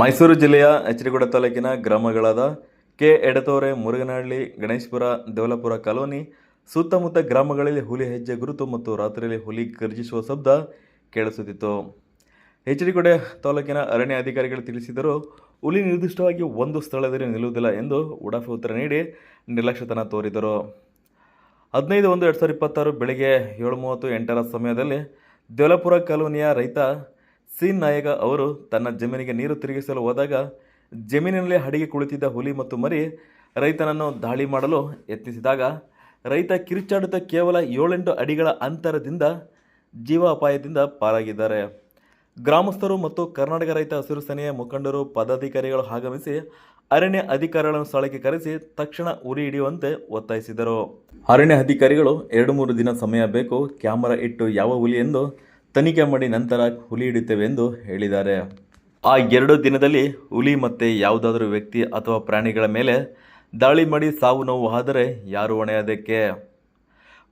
ಮೈಸೂರು ಜಿಲ್ಲೆಯ ಎಚರಿಗುಡ ತಾಲೂಕಿನ ಗ್ರಾಮಗಳಾದ K. ಎಡತೋರೆ, ಮುರುಗನಹಳ್ಳಿ, Ganeshapura, ದೇವಲಪುರ colony, ಸುತ್ತಮುತ್ತ ಗ್ರಾಮಗಳಲ್ಲಿ ಹುಲಿ ಹೆಜ್ಜೆ ಗುರುತು ಮತ್ತು ರಾತ್ರಿಯಲ್ಲಿ ಹುಲಿ ಗರ್ಜಿಸುವ ಶಬ್ದ ಕೇಳಿಸುತ್ತಿತ್ತು. ಎಚರಿಕೊಡೆ ತಾಲೂಕಿನ ಅರಣ್ಯ ಅಧಿಕಾರಿಗಳು ತಿಳಿಸಿದರು, ಹುಲಿ ನಿರ್ದಿಷ್ಟವಾಗಿ ಒಂದು ಸ್ಥಳದಲ್ಲಿ ನಿಲ್ಲುವುದಿಲ್ಲ ಎಂದು ಉಡಾಫೆ ಉತ್ತರ ನೀಡಿ ನಿರ್ಲಕ್ಷ್ಯತನ ತೋರಿದರು. ಹದಿನೈದು ಒಂದು ಎರಡು ಸಾವಿರದ ಇಪ್ಪತ್ತಾರು ಬೆಳಗ್ಗೆ ಏಳು ಮೂವತ್ತು ಎಂಟರ ಸಮಯದಲ್ಲಿ ದೇವಲಪುರ ಕಾಲೋನಿಯ ರೈತ ಸಿ ನಾಯಕ ಅವರು ತನ್ನ ಜಮೀನಿಗೆ ನೀರು ತಿರುಗಿಸಲು ಹೋದಾಗ ಜಮೀನಿನಲ್ಲಿ ಅಡಿಗೆ ಕುಳಿತಿದ್ದ ಹುಲಿ ಮತ್ತು ಮರಿ ರೈತನನ್ನು ದಾಳಿ ಮಾಡಲು ಯತ್ನಿಸಿದಾಗ ರೈತ ಕಿರುಚಾಡುತ್ತ ಕೇವಲ ಏಳೆಂಟು ಅಡಿಗಳ ಅಂತರದಿಂದ ಜೀವ ಅಪಾಯದಿಂದ ಪಾರಾಗಿದ್ದಾರೆ. ಗ್ರಾಮಸ್ಥರು ಮತ್ತು ಕರ್ನಾಟಕ ರೈತ ಹಸಿರು ಸೇನೆಯ ಮುಖಂಡರು ಪದಾಧಿಕಾರಿಗಳು ಆಗಮಿಸಿ ಅರಣ್ಯ ಅಧಿಕಾರಿಗಳನ್ನು ಸ್ಥಳಕ್ಕೆ ಕರೆಸಿ ತಕ್ಷಣ ಉರಿ ಹಿಡಿಯುವಂತೆ ಒತ್ತಾಯಿಸಿದರು. ಅರಣ್ಯ ಅಧಿಕಾರಿಗಳು ಎರಡು ಮೂರು ದಿನ ಸಮಯ ಬೇಕು, ಕ್ಯಾಮರಾ ಇಟ್ಟು ಯಾವ ಹುಲಿ ಎಂದು ತನಿಖೆ ಮಾಡಿ ನಂತರ ಹುಲಿ ಹಿಡಿತೇವೆ ಎಂದು ಹೇಳಿದ್ದಾರೆ. ಆ ಎರಡು ದಿನದಲ್ಲಿ ಹುಲಿ ಮತ್ತು ಯಾವುದಾದರೂ ವ್ಯಕ್ತಿ ಅಥವಾ ಪ್ರಾಣಿಗಳ ಮೇಲೆ ದಾಳಿ ಮಾಡಿ ಸಾವು ನೋವು ಆದರೆ ಯಾರು ಹೊಣೆಯೋದಕ್ಕೆ?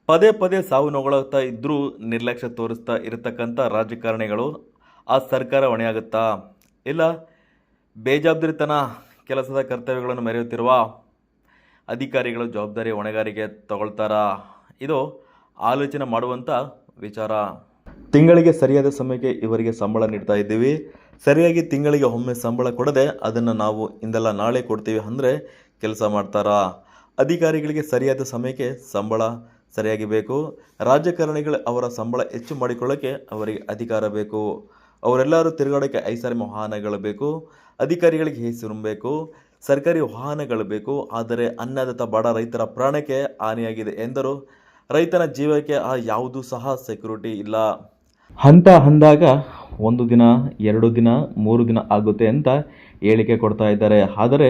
ಪದೇ ಪದೇ ಸಾವು ನೋವುಗಳಾಗ್ತಾ ಇದ್ದರೂ ನಿರ್ಲಕ್ಷ್ಯ ತೋರಿಸ್ತಾ ಇರತಕ್ಕಂಥ ರಾಜಕಾರಣಿಗಳು, ಆ ಸರ್ಕಾರ ಹೊಣೆಯಾಗುತ್ತಾ? ಇಲ್ಲ ಬೇಜವಾಬ್ದಾರಿತನ ಕೆಲಸದ ಕರ್ತವ್ಯಗಳನ್ನು ಮೆರೆಯುತ್ತಿರುವ ಅಧಿಕಾರಿಗಳು ಜವಾಬ್ದಾರಿ ಹೊಣೆಗಾರಿಕೆ ತಗೊಳ್ತಾರಾ? ಇದು ಆಲೋಚನೆ ಮಾಡುವಂಥ ವಿಚಾರ. ತಿಂಗಳಿಗೆ ಸರಿಯಾದ ಸಮಯಕ್ಕೆ ಇವರಿಗೆ ಸಂಬಳ ನೀಡ್ತಾ ಇದ್ದೀವಿ. ಸರಿಯಾಗಿ ತಿಂಗಳಿಗೆ ಒಮ್ಮೆ ಸಂಬಳ ಕೊಡದೆ ಅದನ್ನು ನಾವು ಇಂದೆಲ್ಲ ನಾಳೆ ಕೊಡ್ತೀವಿ ಅಂದರೆ ಕೆಲಸ ಮಾಡ್ತಾರಾ? ಅಧಿಕಾರಿಗಳಿಗೆ ಸರಿಯಾದ ಸಮಯಕ್ಕೆ ಸಂಬಳ ಸರಿಯಾಗಿ ಬೇಕು. ರಾಜಕಾರಣಿಗಳು ಅವರ ಸಂಬಳ ಹೆಚ್ಚು ಮಾಡಿಕೊಳ್ಳೋಕ್ಕೆ ಅವರಿಗೆ ಅಧಿಕಾರ ಬೇಕು. ಅವರೆಲ್ಲರೂ ತಿರುಗಾಡೋಕ್ಕೆ ಐಸಾರಿ ವಾಹನಗಳು ಬೇಕು. ಅಧಿಕಾರಿಗಳಿಗೆ ಹೆಸರು ಬೇಕು. ಸರ್ಕಾರಿ ವಾಹನಗಳು ಬೇಕು. ಆದರೆ ಅನ್ನದಾತ ಬಡ ರೈತರ ಪ್ರಾಣಕ್ಕೆ ಹಾನಿಯಾಗಿದೆ ಎಂದರು ರೈತನ ಜೀವಕ್ಕೆ ಆ ಯಾವುದೂ ಸಹ ಸೆಕ್ಯೂರಿಟಿ ಇಲ್ಲ. ಹಂತ ಅಂದಾಗ ಒಂದು ದಿನ, ಎರಡು ದಿನ, ಮೂರು ದಿನ ಆಗುತ್ತೆ ಅಂತ ಹೇಳಿಕೆ ಕೊಡ್ತಾ ಇದ್ದಾರೆ. ಆದರೆ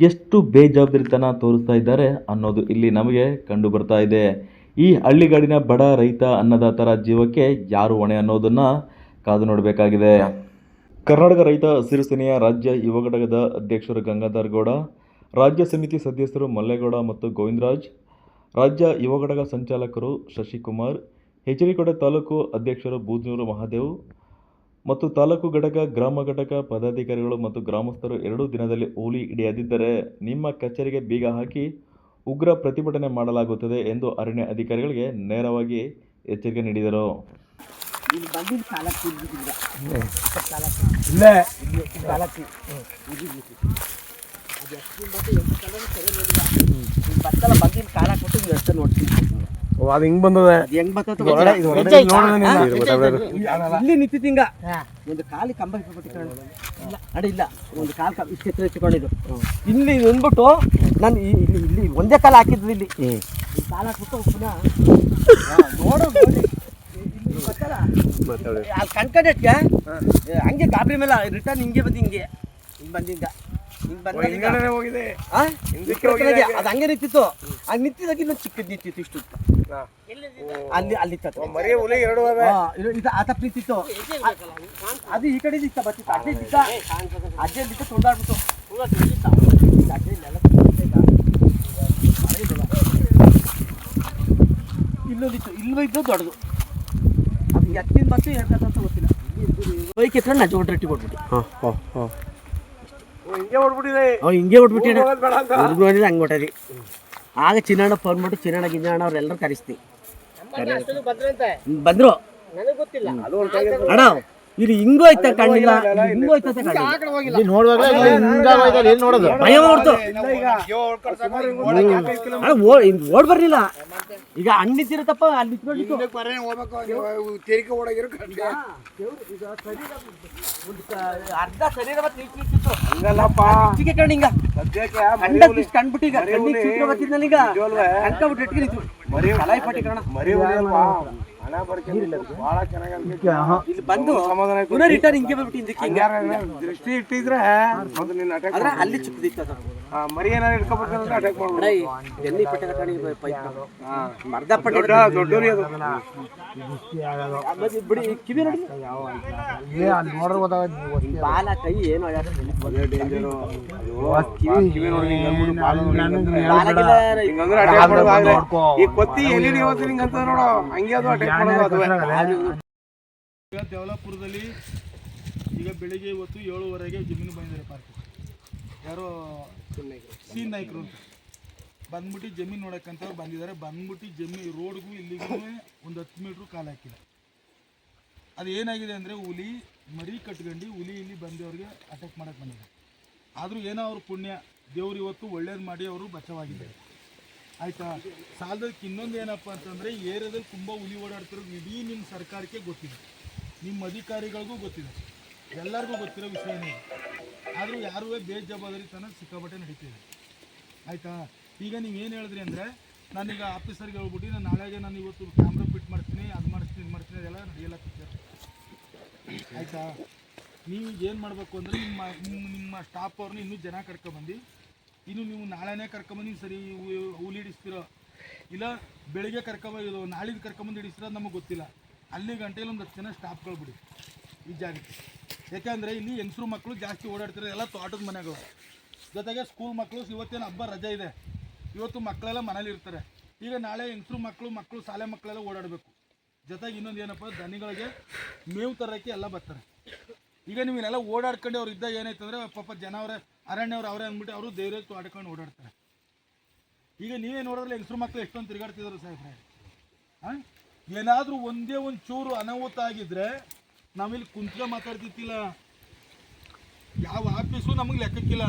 ಎಷ್ಟು ಬೇಜವಾಬ್ದಾರಿತನ ತೋರಿಸ್ತಾ ಇದ್ದಾರೆ ಅನ್ನೋದು ಇಲ್ಲಿ ನಮಗೆ ಕಂಡು ಬರ್ತಾ ಇದೆ. ಈ ಹಳ್ಳಿಗಾಡಿನ ಬಡ ರೈತ ಅನ್ನದಾತರ ಜೀವಕ್ಕೆ ಯಾರು ಹೊಣೆ ಅನ್ನೋದನ್ನು ಕಾದು ನೋಡಬೇಕಾಗಿದೆ. ಕರ್ನಾಟಕ ರೈತ ಹಸಿರು ಸೇನೆಯ ರಾಜ್ಯ ಯುವ ಘಟಕದ ಅಧ್ಯಕ್ಷರು ಗಂಗಾಧರ್ ಗೌಡ, ರಾಜ್ಯ ಸಮಿತಿ ಸದಸ್ಯರು ಮಲ್ಲೇಗೌಡ ಮತ್ತು ಗೋವಿಂದರಾಜ್ ರಾಜ್ಯ ಯುವ ಘಟಕ ಸಂಚಾಲಕರು ಶಶಿಕುಮಾರ್ ಹೆಚರಿಕೊಡೆ ತಾಲೂಕು ಅಧ್ಯಕ್ಷರು ಬೂದ್ನೂರು ಮಹಾದೇವ್ ಮತ್ತು ತಾಲೂಕು ಘಟಕ ಗ್ರಾಮ ಘಟಕ ಪದಾಧಿಕಾರಿಗಳು ಮತ್ತು ಗ್ರಾಮಸ್ಥರು ಎರಡೂ ದಿನದಲ್ಲಿ ಹೋಲಿ ಹಿಡಿಯದಿದ್ದರೆ ನಿಮ್ಮ ಕಚೇರಿಗೆ ಬೀಗ ಹಾಕಿ ಉಗ್ರ ಪ್ರತಿಭಟನೆ ಮಾಡಲಾಗುತ್ತದೆ ಎಂದು ಅರಣ್ಯ ಅಧಿಕಾರಿಗಳಿಗೆ ನೇರವಾಗಿ ಎಚ್ಚರಿಕೆ ನೀಡಿದರು. ಅದು ಎಷ್ಟು ಬಂದು ಎಷ್ಟು ಕಲರ್ ಸರಿ ನೋಡಿಲ್ಲ ಇಲ್ಲಿ ಬತ್ತಲ್ಲ ಬಂದಿದ್ದು ಕಾಲ ಕೊಟ್ಟು ನೀವು ಎಷ್ಟು ನೋಡ್ತೀನಿ ಓ ಅದು ಹಿಂಗೆ ಬಂದದ ಅದು ಹೆಂಗ್ ಬರ್ತದೆ ಇಲ್ಲಿ ನಿಂತಿತ್ತು ಹಿಂಗ ಒಂದು ಕಾಲಿ ಕಂಬ ಇಲ್ಲ ಅಡಿ ಇಲ್ಲ. ಒಂದು ಕಾಲು ಕಂಬ ಇಷ್ಟು ಎತ್ತರ ಇಟ್ಕೊಂಡಿದ್ದು. ಇಲ್ಲಿ ಅಂದ್ಬಿಟ್ಟು ನಾನು ಈ- ಇಲ್ಲಿ ಇಲ್ಲಿ ಒಂದೇ ಕಾಲ ಹಾಕಿದ್ದು ಇಲ್ಲಿ. ಈ ಕಾಲ ಹಾಕ್ಬಿಟ್ಟು ಪುನಃ ಅಲ್ಲಿ ಹಂಗೆ ಗಾಬರಿ ಮೇಲೆ ರಿಟರ್ನ್ ಹಿಂಗೆ ಬಂದು ಹಿಂಗೆ. ಹಿಂಗೆ ಬಂದಿಂಗ ಹಿಂಗೆ ಹೋಗಿದೆ? ಆ? ಹಿಂದಕ್ಕೆ ಈ ಹೋಗಿದೆ. ಅದು ಹಂಗೆ ನಿಂತಿತ್ತು. ಹಂಗೆ ನಿಂತಿದಾಗ ಇನ್ನೊಂದು ಚಿಕ್ಕ ನಿಂತಿತ್ತು ಇಷ್ಟು ಹಾ. ಅಲ್ಲಿ ಅಲ್ಲಿ ಇತ್ತು. ಮರಿ ಹುಲಿ ಎರಡು ಅವೆ. ಹಾ, ಇದು ಇದು ಆತ ಪ್ರೀತಿತ್ತು ಅದು ಈ ಕಡೆ ಇತ್ತ ಬತ್ತಿತ್ತು ಅಜ್ಜೆ ಇದ್ದ ಅಜ್ಜೆ ಇದ್ದ ತುಳ್ದಾಡ್ಬಿಟ್ಟು ಅಜ್ಜೆ ಇಲ್ಲೆಲ್ಲ ತುಳ್ದಾಡ್ತಿದ್ದ. ಮಳೆ ಇಲ್ಲಲ್ಲ. ಇಲ್ಲೊಂದಿತ್ತು ಇಲ್ಲೂ ಇದ್ದು ದೊಡ್ಡದು. ಅದು ಎತ್ತಿನ ಮತ್ತೆ ಹೇಳ್ತಂತ ಗೊತ್ತಿಲ್ಲ. ಬೈಕ್ ಎತ್ಕೊಂಡು ನಜ್ಜ ಹೊಟ್ಟೆ ಕೊಟ್ಬಿಟ್ಟು ಹಾಂ ಹಾಂ. ಹೊಡ್ಬಿಟ್ಟಿದೆ ಅವ್ ಹಿಂಗೆ ಹೊಡ್ಬಿಟ್ಟಿದೆ. ಹುಡುಗ ಹಂಗೆ ಹೊಟ್ಟರಿ ಆಗ ಚಿನ್ನಣ್ಣ ಫೋನ್ ಮಾಡಿ ಚಿನ್ನಣ್ಣ ಗಿನ್ನಣ್ಣ ಅವ್ರೆಲ್ಲರೂ ಕರೆಸ್ತಿ. ಬಂದ್ರು. ಅಣ್ಣ ಇದು ಹಿಂಗೂ ಐತ ಕಣ್ಣಿಲ್ಲ. ಇದು ಹಿಂಗೂ ಐತ ಕಣ್ಣಿಲ್ಲ. ಭಯ ಮಾಡ್ತು ಅಣ್ಣ ಓ- ಹಿಂಗ್ ಓಡ್ ಬರ್ಲಿಲ್ಲ. ಈಗ ಹಣ್ಣು ನಿಂತಿರತ್ತಪ್ಪ ಅಲ್ಲಿ ನಿಂತ್ಕೊಂಡಿತ್ತು ತೆರಿಗೆ ಓಡಾಗಿರೋ ಅರ್ಧ ಶರೀರ ಮತ್ತೆ ನಿಂತ್ ನಿಂತಿತ್ತು. ಹಂಗಲ್ಲಪ್ಪ. ಚಿಕ್ಕ ಕಣ್ಣು ಹಿಂಗ ಸದ್ಯಕ್ಕೆ ಕಣ್ಣಿಗೆ. ಚಿತ್ರ ಈಗ ನಿಜವಲ್ವೇ? ಕಣ್ಕೊಂಡ್ಬಿಟ್ಟು ಇಟ್ಕೊಂಡು ನಿಂತು. ಮರಿ ಕಲಾಯಿ ಪಟ್ಟಿ ಕಣ ಮರಿ ಹಣ ಬರ್ಕೊಂಡು ಭಾಳ ಚೆನ್ನಾಗಿ ಅನ್ಸುತ್ತೆ. ಇಲ್ಲಿ ಬಂದು ಸಮಾಧಾನ ಆಯ್ತು. ಪುನಃ ರಿಟರ್ನ್ ಹಿಂಗೆ ಬಂದ್ಬಿಟ್ಟು ಹಿಂದಕ್ಕೆ ಹಿಂಗೆ ದೃಷ್ಟಿ ಇಟ್ಟಿದ್ರೆ ಅದು ನಿನ್ನ ಅಟ್ಯಾಕ್ ಆದ್ರೆ ಅಲ್ಲಿ ಚಿಕ್ಕದಿತ್ತು ಅದು. ಮರಿ ಏನಾರು ಇಟ್ಕೋಬೇಕಂದ್ರೆ ಅಟ್ಯಾಕ್ ಅಣ್ಣ, ಮಾಡ್ಬಿಡು ಈ ಬೆನ್ನಿ ಪಟ್ಟೆ ಕಟ್ಕೊಂಡು ಪೈಪ್ ಮರ್ದ ಪಟ್ಟೆ ದೊಡ್ಡ ದೊಡ್ಡವ್ರಿ ಅದು. ಆಮೇಲೆ ಬಿಡಿ ಈ ಕಿವಿ ನೋಡಿ. ಬಾಲ ಕೈ ಏನು ಅದೇ ಡೇಂಜರು ಕಿವಿ ನೋಡಿ ಹಿಂಗ್ ನೋಡಿ ಹಿಂಗ್ ಅಂದ್ರೆ ಬಾಲಗಿಲ್ಲ ಹಿಂಗಂದ್ರೆ ಅಟ್ಯಾಕ್ ಮಾಡೋದು ಈ ಕೊತ್ತಿ ಎಲ್ಲಿ ನೋಡು. ಹಂಗೆ ಅದು ಅಟ್ಯಾಕ್ ಅದುವೇ. ದೇವಲಾಪುರದಲ್ಲಿ ಈಗ ಬೆಳಿಗ್ಗೆ ಇವತ್ತು ಏಳುವರೆಗೆ ಜಮೀನು ಬಂದಿದ್ದಾರೆ ಪಾರ್ಕ್ ಯಾರೋ ಸಿ ನಾಯ್ಕರು ಅಂತ. ಬಂದ್ಬಿಟ್ಟು ಜಮೀನು ನೋಡಕ್ಕಂತ ಬಂದಿದ್ದಾರೆ. ಬಂದ್ಬಿಟ್ಟು ಜಮೀನು ರೋಡ್ಗೂ ಇಲ್ಲಿಗೂ ಒಂದು ಹತ್ತು ಮೀಟ್ರು ಕಾಲು ಹಾಕಿಲ್ಲ. ಅದು ಏನಾಗಿದೆ ಅಂದರೆ ಹುಲಿ ಮರಿ ಕಟ್ಕೊಂಡು ಹುಲಿ ಇಲ್ಲಿ ಬಂದವ್ರಿಗೆ ಅಟ್ಯಾಕ್ ಮಾಡಕ್ಕೆ ಬಂದಿದೆ ಆದರೂ ಏನೋ ಅವ್ರ ಪುಣ್ಯ. ದೇವ್ರು ಇವತ್ತು ಒಳ್ಳೇದು ಮಾಡಿ ಅವರು ಬಚಾವಾಗಿದ್ದಾರೆ ಆಯ್ತಾ? ಸಾಲದಕ್ಕೆ ಇನ್ನೊಂದು ಏನಪ್ಪ ಅಂತಂದರೆ ಏರಿಯಾದಲ್ಲಿ ತುಂಬ ಹುಲಿ ಓಡಾಡ್ತಿರೋ ಇಡೀ ನಿಮ್ಮ ಸರ್ಕಾರಕ್ಕೆ ಗೊತ್ತಿದೆ. ನಿಮ್ಮ ಅಧಿಕಾರಿಗಳಿಗೂ ಗೊತ್ತಿದೆ. ಎಲ್ಲರಿಗೂ ಗೊತ್ತಿರೋ ವಿಷಯನೇ. ಆದರೂ ಯಾರೂ ಬೇಜವಾಬ್ದಾರಿತನ ಸಿಕ್ಕಾಪಟ್ಟೆ ನಡೀತಿದೆ. ಆಯಿತಾ? ಈಗ ನೀವು ಏನು ಹೇಳಿದ್ರಿ ಅಂದರೆ, ನಾನೀಗ ಆಫೀಸರ್ಗೆ ಹೇಳ್ಬಿಟ್ಟು, ನಾನು ನಾಳೆಗೆ ನಾನು ಇವತ್ತು ಕ್ಯಾಮ್ರಾ ಫಿಟ್ ಮಾಡ್ತೀನಿ, ಅದು ಮಾಡ್ತೀನಿ, ಇದು ಮಾಡ್ತೀನಿ, ಅದೆಲ್ಲ ನಡೆಯಲ್ಲ ಪಿಕ್ಚರ್ ಆಯಿತಾ? ನೀವು ಏನು ಮಾಡಬೇಕು ಅಂದರೆ, ನಿಮ್ಮ ನಿಮ್ಮ ನಿಮ್ಮ ಸ್ಟಾಫ್ ಅವ್ರನ್ನ ಇನ್ನೂ ಜನ ಕರ್ಕೊಬಂದು ಇನ್ನು ನೀವು ನಾಳೆನೇ ಕರ್ಕೊಂಬಂದು ಸರಿ ಹೂಲಿ ಹಿಡಿಸ್ತೀರೋ? ಇಲ್ಲ, ಬೆಳಿಗ್ಗೆ ಕರ್ಕೊಂಬಂದು ನಾಳಿದ್ದು ಕರ್ಕೊಂಬಂದು ಹಿಡಿಸ್ತೀರೋ ನಮಗೆ ಗೊತ್ತಿಲ್ಲ. ಅಲ್ಲಿ ಗಂಟೆಯಲ್ಲಿ ಒಂದು ಹತ್ತು ಜನ ಸ್ಟಾಪ್ಗಳು ಬಿಡಿ, ಈ ಜಾಗಕ್ಕೆ. ಯಾಕೆಂದರೆ ಇಲ್ಲಿ ಹೆಂಗಸ್ರು ಮಕ್ಕಳು ಜಾಸ್ತಿ ಓಡಾಡ್ತಾರೆ, ಎಲ್ಲ ತೋಟದ ಮನೆಗಳು. ಜೊತೆಗೆ ಸ್ಕೂಲ್ ಮಕ್ಕಳು ಇವತ್ತೇನು ಹಬ್ಬ, ರಜೆ ಇದೆ. ಇವತ್ತು ಮಕ್ಕಳೆಲ್ಲ ಮನೇಲಿ ಇರ್ತಾರೆ. ಈಗ ನಾಳೆ ಹೆಂಗಸರು ಮಕ್ಕಳು ಮಕ್ಕಳು ಶಾಲೆ ಮಕ್ಕಳೆಲ್ಲ ಓಡಾಡಬೇಕು. ಜೊತೆಗೆ ಇನ್ನೊಂದು ಏನಪ್ಪ, ದನಿಗಳಿಗೆ ಮೇವು ತರೋಕ್ಕೆ ಎಲ್ಲ ಬರ್ತಾರೆ. ಈಗ ನೀವು ಓಡಾಡ್ಕೊಂಡು ಅವ್ರು ಇದ್ದಾಗ ಏನಾಯ್ತು ಅಂದರೆ ಪಾಪ ಜನ ಅವರೇ ಅರಣ್ಯವ್ರು ಅವರೇ ಅಂದ್ಬಿಟ್ಟು ಅವರು ಧೈರ್ಯ ಆಡ್ಕೊಂಡು ಓಡಾಡ್ತಾರೆ. ಈಗ ನೀವೇ ನೋಡಿದ್ರೆ ಹೆಂಗಸ್ರು ಮಕ್ಕಳು ಎಷ್ಟೊಂದು ತಿರುಗಾಡ್ತಿದ್ರು ಸಾಹೇಬ್ರೆ. ಹಾಂ? ಏನಾದರೂ ಒಂದೇ ಒಂದು ಚೂರು ಅನಾಹುತ ಆಗಿದ್ರೆ ನಾವಿಲ್ಲಿ ಕುಂತ್ಕ ಮಾತಾಡ್ತಿತ್ತಿಲ್ಲ ಯಾವ ಆಫೀಸು ನಮಗೆ ಲೆಕ್ಕಕ್ಕಿಲ್ಲ.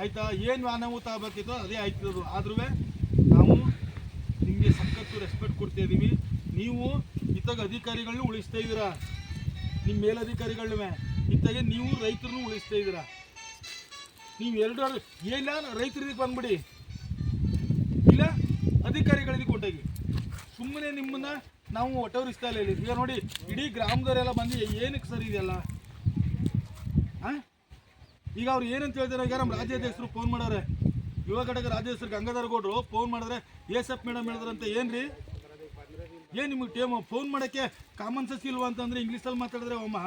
ಆಯ್ತಾ? ಏನು ಅನಾಹುತ ಆಗಬೇಕಿತ್ತು ಅದೇ ಆಯ್ತದು ಆದ್ರೂ ನಾವು ನಿಮಗೆ ಸಖತ್ತು ರೆಸ್ಪೆಕ್ಟ್ ಕೊಡ್ತಾ ಇದ್ದೀವಿ ನೀವು ಇತ್ತಾಗ ಅಧಿಕಾರಿಗಳನ್ನೂ ಉಳಿಸ್ತಾ ಇದ್ದೀರಾ? ನಿಮ್ಮ ಮೇಲಧಿಕಾರಿಗಳನ್ನೇ ಇತ್ತಾಗೆ ನೀವು ರೈತರನ್ನು ಉಳಿಸ್ತಾ ಇದ್ದೀರಾ? ನೀವು ಎರಡು ಏನಿಲ್ಲ ರೈತರಿಗೆ ಬಂದ್ಬಿಡಿ. ಇಲ್ಲ, ಅಧಿಕಾರಿಗಳಿಗೆ ಕೊಟ್ಟಾಗಿ ಸುಮ್ಮನೆ ನಿಮ್ಮನ್ನ ನಾವು ಒಟ್ಟವರಿಸ್ತಾ ಇಲ್ಲ ಈಗ ನೋಡಿ, ಇಡೀ ಗ್ರಾಮದವರೆಲ್ಲ ಬಂದು ಏನಕ್ಕೆ ಸರಿ ಇದೆಯಲ್ಲ? ಈಗ ಅವ್ರು ಏನಂತ ಹೇಳ್ತಾರೆ ಈಗ ನಮ್ಮ ರಾಜ್ಯಾಧ್ಯಕ್ಷರು ಫೋನ್ ಮಾಡಾರೆ ಯುವ ಘಟಕ ರಾಜ್ಯಾಧ್ಯಕ್ಷರು ಗಂಗಾಧರ ಗೌಡ್ರು ಫೋನ್ ಮಾಡಿದ್ರೆ ಎಫ್ ಮೇಡಮ್ ಹೇಳಿದ್ರಂತ ಏನ್ರಿ? ಏನು ನಿಮಗೆ ಟೇಮ್? ಫೋನ್ ಮಾಡೋಕ್ಕೆ ಕಾಮನ್ ಸೆನ್ಸ್ ಇಲ್ವಾ ಅಂತಂದ್ರೆ ಇಂಗ್ಲೀಷಲ್ಲಿ ಮಾತಾಡಿದ್ರೆ ಅಮ್ಮ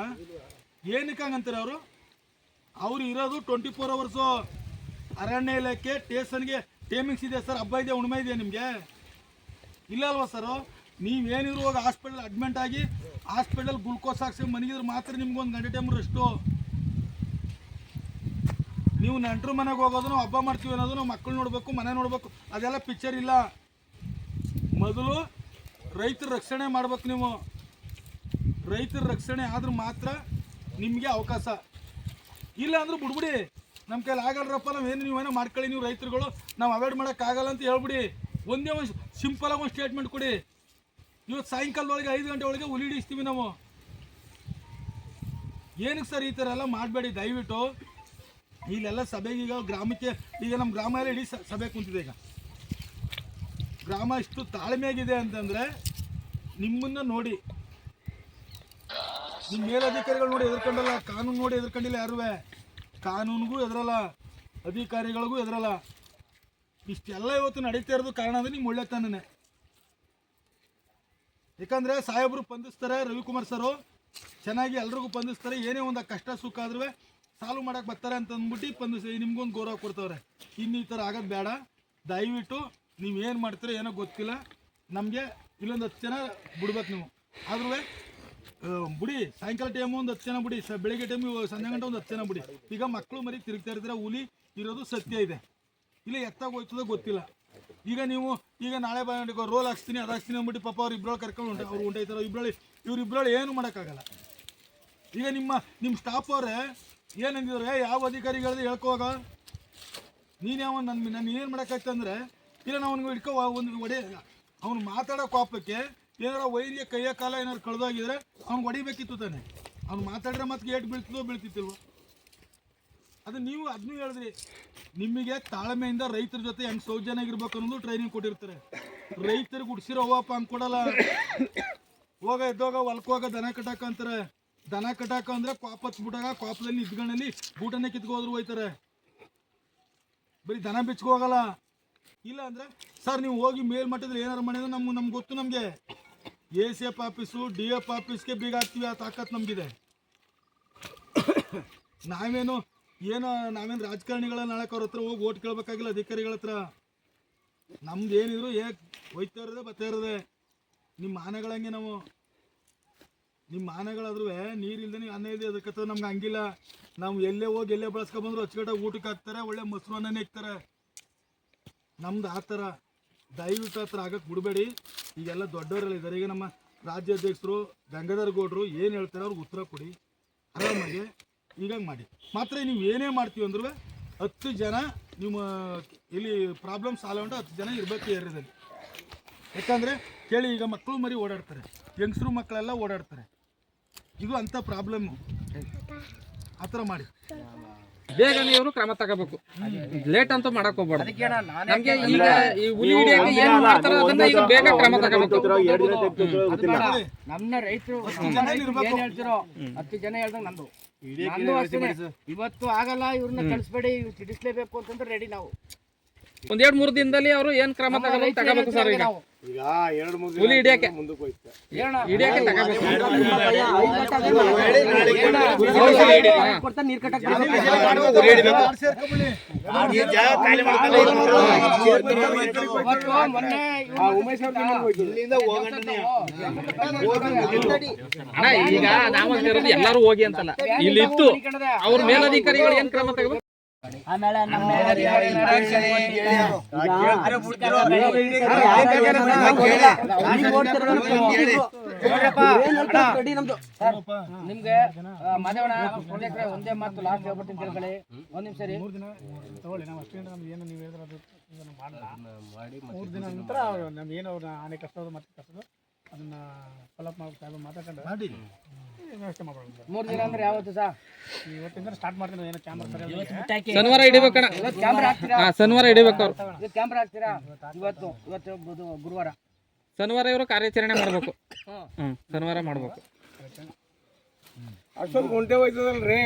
ಏನಕ್ಕೆ ಹಂಗಂತಾರೆ ಅವರು? ಅವ್ರು ಇರೋದು ಟ್ವೆಂಟಿ ಫೋರ್ ಅವರ್ಸು ಅರಣ್ಯ ಇಲಾಖೆ ಟೇಷನ್ಗೆ ಟೈಮಿಂಗ್ಸ್ ಇದೆ ಸರ್, ಹಬ್ಬ ಇದೆ ಉಣ್ಮೆ ಇದೆ ನಿಮಗೆ? ಇಲ್ಲ ಅಲ್ವಾ ಸರು ನೀವೇನಿರುವಾಗ ಹಾಸ್ಪಿಟಲ್ ಅಡ್ಮಿಂಟ್ ಆಗಿ ಹಾಸ್ಪಿಟಲ್ ಗ್ಲುಕೋಸ್ ಹಾಕ್ಸಿ ಮನಗಿದ್ರೆ ಮಾತ್ರ ನಿಮ್ಗೊಂದು ಗಂಟೆ ಟೈಮ್ ರೆಸ್ಟು ನೀವು ನೆಂಟ್ರ ಮನೆಗೆ ಹೋಗೋದು ನಾವು ಹಬ್ಬ ಮಾಡ್ತೀವಿ ಅನ್ನೋದು ನಾವು ಮಕ್ಕಳು ನೋಡಬೇಕು, ಮನೆ ನೋಡಬೇಕು, ಅದೆಲ್ಲ ಪಿಕ್ಚರ್ ಇಲ್ಲ. ಮೊದಲು ರೈತರ ರಕ್ಷಣೆ ಮಾಡ್ಬೇಕು ನೀವು. ರೈತರ ರಕ್ಷಣೆ ಆದ್ರೆ ಮಾತ್ರ ನಿಮಗೆ ಅವಕಾಶ. ಇಲ್ಲ ಅಂದ್ರೆ ಬಿಡ್ಬಿಡಿ. ನಮ್ಮ ಕೈಲಿ ಆಗಲ್ರಪ್ಪ ನಾವೇನು ನೀವೇನೋ ಮಾಡ್ಕೊಳ್ಳಿ, ನೀವು ರೈತರುಗಳು, ನಾವು ಅವಾಯ್ಡ್ ಮಾಡೋಕ್ಕಾಗಲ್ಲ ಅಂತ ಹೇಳ್ಬಿಡಿ. ಒಂದೇ ಒಂದು ಸಿಂಪಲ್ ಆಗಿ ಒಂದು ಸ್ಟೇಟ್ಮೆಂಟ್ ಕೊಡಿ. ಇವತ್ತು ಸಾಯಂಕಾಲದೊಳಗೆ, ಐದು ಗಂಟೆ ಒಳಗೆ ಹುಲಿ ಹಿಡಿಸ್ತೀವಿ ನಾವು. ಏನಕ್ಕೆ ಸರ್ ಈ ಥರ ಎಲ್ಲ ಮಾಡಬೇಡಿ, ದಯವಿಟ್ಟು. ಇಲ್ಲೆಲ್ಲ ಸಭೆಗೆ ಈಗ ಗ್ರಾಮಕ್ಕೆ, ಈಗ ನಮ್ಮ ಗ್ರಾಮ ಎಲ್ಲ ಇಡೀ ಸಭೆ ಕುಂತಿದೆ ಈಗ. ಗ್ರಾಮ ಇಷ್ಟು ತಾಳ್ಮೆಯಾಗಿದೆ ಅಂತಂದರೆ ನಿಮ್ಮನ್ನು ನೋಡಿ ನಿಮ್ಮ ಮೇಲಧಿಕಾರಿಗಳು ನೋಡಿ ಎದುರ್ಕೊಂಡಲ್ಲ, ಕಾನೂನು ನೋಡಿ ಎದುರ್ಕೊಂಡಿಲ್ಲ ಯಾರುವೆ? ಕಾನೂನಿಗೂ ಎದುರಲ್ಲ, ಅಧಿಕಾರಿಗಳಿಗೂ ಎದುರಲ್ಲ. ಇಷ್ಟೆಲ್ಲ ಇವತ್ತು ನಡೀತಾ ಇರೋದು ಕಾರಣ ಅಂದರೆ ನಿಮ್ಮ ಒಳ್ಳೆತನನೇ. ಯಾಕಂದರೆ ಸಾಹೇಬರು ಸ್ಪಂದಿಸ್ತಾರೆ ರವಿಕುಮಾರ್ ಸರು. ಚೆನ್ನಾಗಿ ಎಲ್ರಿಗೂ ಪಂದಿಸ್ತಾರೆ ಏನೇ ಒಂದು ಕಷ್ಟ ಸುಖ ಆದ್ರೂ ಸಾಲ್ವ್ ಮಾಡಕ್ಕೆ ಬರ್ತಾರೆ ಅಂತ ಅಂದ್ಬಿಟ್ಟು ಸ್ಪಂದಿಸಿ ನಿಮ್ಗೊಂದು ಗೌರವ ಕೊಡ್ತಾವ್ರೆ. ಇನ್ನು ಈ ಥರ ಆಗೋದು ಬೇಡ. ದಯವಿಟ್ಟು ನೀವು ಏನು ಮಾಡ್ತೀರ ಏನೋ ಗೊತ್ತಿಲ್ಲ. ನಮಗೆ ಇಲ್ಲೊಂದು ಹತ್ತು ಜನ ಬಿಡ್ಬೇಕು ನೀವು. ಆದ್ರೂ ಬಿಡಿ, ಸಾಯಂಕಾಲ ಟೈಮು ಒಂದು ಹತ್ತು ಜನ ಬಿಡಿ, ಸ, ಬೆಳಿಗ್ಗೆ ಟೈಮು ಸಂಜೆ ಗಂಟೆ ಒಂದು ಹತ್ತು ಜನ ಬಿಡಿ. ಈಗ ಮಕ್ಕಳು ಮರಿ ತಿರುಗ್ತಾ ಇರ್ತಾರೆ, ಹುಲಿ ಇರೋದು ಸತ್ಯ ಇದೆ. ಇಲ್ಲ ಎತ್ತಾಗ ಹೋಯ್ತದೋ ಗೊತ್ತಿಲ್ಲ. ಈಗ ನೀವು, ಈಗ ನಾಳೆ ಬಂದು ರೋಲ್ ಹಾಕ್ಸ್ತೀನಿ, ಅದು ಹಾಕ್ಸ್ತೀನಿ ಅಂದ್ಬಿಟ್ಟು ಪಾಪ ಅವ್ರು ಇಬ್ಬರು ಕರ್ಕೊಂಡು ಉಂಟು, ಅವ್ರು ಉಂಟಾಯ್ತಾರೆ ಇಬ್ಬರಲ್ಲಿ ಇವ್ರು ಇಬ್ಬರಲ್ಲಿ ಏನು ಮಾಡೋಕ್ಕಾಗಲ್ಲ. ಈಗ ನಿಮ್ಮ ನಿಮ್ಮ ಸ್ಟಾಫ್ ಅವರೇ ಏನಂದಿದ್ರು ಯಾವ ಅಧಿಕಾರಿಗಳದ್ದು ಹೇಳ್ಕೋವಾಗ? ನೀನು ಯಾವ ನನ್ನ ನಾನು ಏನು ಮಾಡೋಕ್ಕಾಗ್ತಂದ್ರೆ, ಇಲ್ಲ ನಾವು ಅವ್ನಿಗೆ ಹಿಡ್ಕೊ ಒಂದು ಒಡೆ, ಅವ್ನು ಮಾತಾಡೋ ಕೋಪಕ್ಕೆ ಏನಾರ ವೈರ್ಯ ಕೈಯ ಕಾಲ ಏನಾರು ಕಳೆದೋಗಿದ್ರೆ ಅವ್ನು ಹೊಡಿಬೇಕಿತ್ತು ತಾನೆ. ಅವ್ನು ಮಾತಾಡಿದ್ರೆ ಮತ್ತೆ ಗೇಟ್ ಬೀಳ್ತಿದ್ವೋ ಬೀಳ್ತಿತ್ತಿಲ್ವ. ಅದು ನೀವು ಅದನ್ನೂ ಹೇಳಿದ್ರಿ ನಿಮಗೆ ತಾಳ್ಮೆಯಿಂದ ರೈತರ ಜೊತೆ ಹೆಂಗ್ ಸೌಜನ್ಯಾಗಿರ್ಬೇಕು ಅನ್ನೋದು ಟ್ರೈನಿಂಗ್ ಕೊಟ್ಟಿರ್ತಾರೆ. ರೈತರಿಗೆ ಹುಡ್ಸಿರೋ ಹೋಗಪ್ಪ ಹಂಗೆ ಕೊಡಲ್ಲ. ಹೋಗ ಎದ್ದೋಗ ಹೊಲ್ಕೋಗ ದನ ಕಟ್ಟಾಕ ಅಂತಾರೆ. ದನ ಕಟ್ಟಾಕ ಅಂದ್ರೆ ಕ್ವಾಪ್ ಹಚ್ಬಿಟ್ಟಾಗ ಕಾಪದಲ್ಲಿ ನಿದ್ಗಣ್ಣಲ್ಲಿ ಬೂಟನ್ನೇ ಕಿತ್ಕೋದ್ರು ಹೋಯ್ತಾರೆ. ಬರೀ ದನ ಬಿಚ್ಕೋಗಲ್ಲ ಇಲ್ಲ ಅಂದ್ರೆ, ಸರ್, ನೀವು ಹೋಗಿ ಮೇಲ್ಮಟ್ಟದಲ್ಲಿ ಏನಾರು ಮಾಡಿದ್ರೆ ನಮ್ಗೆ ನಮ್ಗೆ ಗೊತ್ತು ನಮಗೆ. A C F office, D F ಆಫೀಸ್ಗೆ ಬೀಗ ಹಾಕ್ತೀವಿ, ಆ ತಾಕತ್ ನಮಗಿದೆ. ನಾವೇನು, ಏನು, ನಾವೇನು ರಾಜಕಾರಣಿಗಳ ನಾಳೆ ಅವ್ರ ಹತ್ರ ಹೋಗಿ ಓಟ್ ಕೇಳಬೇಕಾಗಿಲ್ಲ ಅಧಿಕಾರಿಗಳ ಹತ್ರ. ನಮ್ದು ಏನಿದ್ರು ಹೇಗೆ ಹೋಯ್ತಾ ಇರೋದೆ ಬತ್ತಾ ಇರೋದೆ. ನಿಮ್ಮ ಆನೆಗಳಂಗೆ ನಾವು. ನಿಮ್ಮ ಆನೆಗಳಾದ್ರೂ ನೀವು ಅನ್ನ ಇದೆ, ಅದಕ್ಕೆ ನಮ್ಗೆ ಹಂಗಿಲ್ಲ. ನಾವು ಎಲ್ಲೇ ಹೋಗಿ ಎಲ್ಲೇ ಬಳಸ್ಕೊಬಂದ್ರು ಅಚ್ಚುಕಟ್ಟಾಗಿ ಊಟಕ್ಕೆ ಹಾಕ್ತಾರೆ, ಒಳ್ಳೆ ಮೊಸರು ಅನ್ನನೇ ಇಕ್ತಾರೆ. ನಮ್ದು ಆ ಥರ. ದಯವಿಟ್ಟು ಹತ್ರ ಆಗಕ್ಕೆ ಬಿಡಬೇಡಿ. ಈಗೆಲ್ಲ ದೊಡ್ಡವರೆಲ್ಲ ಇದ್ದಾರೆ. ಈಗ ನಮ್ಮ ರಾಜ್ಯಾಧ್ಯಕ್ಷರು ಗಂಗಾಧರ್ ಗೌಡರು ಏನು ಹೇಳ್ತಾರೆ ಅವ್ರಿಗೆ ಉತ್ತರ ಕೊಡಿ. ಆರಾಮಾಗಿ ಈಗಂಗೆ ಮಾಡಿ. ಮಾತ್ರ ನೀವು ಏನೇ ಮಾಡ್ತೀವಿ ಅಂದ್ರೂ ಹತ್ತು ಜನ ನಿಮ್ಮ ಇಲ್ಲಿ ಪ್ರಾಬ್ಲಮ್ ಸಾಲ ಉಂಟು, ಹತ್ತು ಜನ ಇರಬೇಕು ಏರಿಯಾದಲ್ಲಿ ಯಾಕಂದರೆ ಕೇಳಿ, ಈಗ ಮಕ್ಕಳು ಮರಿ ಓಡಾಡ್ತಾರೆ. ಯಂಗ್ಸ್ರು ಮಕ್ಕಳೆಲ್ಲ ಓಡಾಡ್ತಾರೆ. ಇದು ಅಂಥ ಪ್ರಾಬ್ಲಮ್ಮು ಆ ಥರ ಮಾಡಿ. ಬೇಗನೆ ಇವರು ಕ್ರಮ ತಗೋಬೇಕು. ಲೇಟ್ ಅಂತೂ ಮಾಡಕ್ ಹೋಗ್ಬಾರ್ದು. ನಮ್ಗೆ ಈಗ ಈ ಹುಲಿ ಹಿಡಿಯಕ್ಕೆ ಏನ್ ಮಾಡ್ತಾರೋ ಅದನ್ನ ಈಗ ಬೇಗ ಕ್ರಮ ತಗೋಬೇಕು. ನಮ್ನ ರೈತರು ಏನ್ ಹೇಳ್ತಿರೋ ಹತ್ತು ಜನ ಹೇಳ್ದಂಗ್ ನಂದು. ನಂದು ಅಷ್ಟೇನೆ. ಇವತ್ತು ಆಗಲ್ಲ ಇವ್ರನ್ನ ಕಳಿಸ್ಬೇಡಿ ಇವ್ರು ತಿಳಿಸ್ಲೇಬೇಕು ಅಂತಂದ್ರೆ ರೆಡಿ ನಾವು. ಒಂದ್ ಮೂರು ಮೂರ್ ದಿನದಲ್ಲಿ ಅವರು ಏನ್ ಕ್ರಮ ತಗೋಬೇಕು ತಗೋಬೇಕು ಸರ್ ಈಗ ಈಗ ಎರಡು ಮೂರು ಹುಲಿ ಹಿಡಿಯಕ್ಕೆ. ಮುಂದಕ್ಕೆ ಹೋಯ್ತು ಹಿಡಿಯಕ್ಕೆ ತಗೋಬೇಕು ಅಣ್ಣ ಈಗ ನಾವು ಎಲ್ಲರೂ ಹೋಗಿ ಅಂತಲ್ಲ ಇಲ್ಲಿ ಇತ್ತು ಅವ್ರ ಮೇಲಧಿಕಾರಿಗಳು ಏನ್ ಕ್ರಮ ತಗೋಬೇಕು ನಮ್ದು ನಿಮ್ಗೆ ಆ, ಮಾದೇವಣ್ಣ ಒಂದೇ ಮಾತು ಲಾಸ್ಟ್ ಹೇಳ್ಬಿಟ್ಟು ಕೇಳ್ಕೊಳ್ಳಿ ಒಂದ್ ನಿಮಿಷ ರೀ ಮೂರು ದಿನ ತಗೊಳ್ಳಿ ನಾವು ಅಷ್ಟೇ ನಮ್ಗೆ ಏನು ನೀವು ಹೇಳಿದ್ರೆ ಅದು ಮಾಡಿ ಮೂರು ದಿನ ನಂತರ ನಮ್ಗೆ ಏನು ಅವ್ರ ಆನೆ ಕಷ್ಟದ ಮತ್ತೆ ಕಷ್ಟದ ಅದನ್ನ ಫಾಲೋಅಪ್ ಮಾಡ್ಬೇಕು ಮಾತಾಡ್ಕೊಂಡು ಮಾಡಿ ವ್ಯವಸ್ಥೆ ಮಾಡ್ಬೋದು ಮೂರು ದಿನ ಅಂದ್ರೆ ಯಾವತ್ತು ಸಾ? ಇವತ್ತಿಂದ ಸ್ಟಾರ್ಟ್ ಮಾಡ್ತೀನಿ ಏನೋ ಕ್ಯಾಮ್ರಾ ಸರಿ ಶನಿವಾರ ಹಿಡಿಬೇಕಣ್ಣ. ಕ್ಯಾಮ್ರಾ ಹಾಕ್ತೀರಾ? ಹಾ ಶನಿವಾರ ಹಿಡಿಬೇಕು ಅವ್ರು. ಇವತ್ತು ಕ್ಯಾಮ್ರಾ ಹಾಕ್ತೀರಾ? ಇವತ್ತು ಇವತ್ತು ಗುರುವಾರ. ಶನಿವಾರ ಇವರು ಕಾರ್ಯಾಚರಣೆ ಮಾಡ್ಬೇಕು. ಹ್ಮ್ ಶನಿವಾರ ಮಾಡ್ಬೇಕು. ಅಷ್ಟೊಂದು ಗುಂಟೆ ಹೋಯ್ತದಲ್ರಿ?